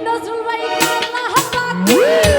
নজরুল ভাই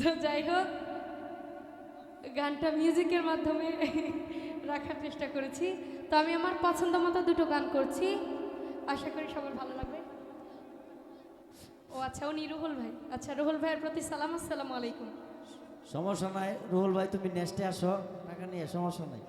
তো যাই হোক, গানটা মিউজিকের মাধ্যমে রাখার চেষ্টা করেছি। তো আমি আমার পছন্দ মতো দুটো গান করছি। আশা করি সবার ভালো লাগবে। ও আচ্ছা উনি রুহুল ভাই। আচ্ছা রুহুল ভাইয়ের প্রতি সালাম, আসসালামু আলাইকুম। সমস্যা নাই। রুহুল ভাই, তুমি নেক্সটে আসো, টাকা নিয়ে, সমস্যা নাই।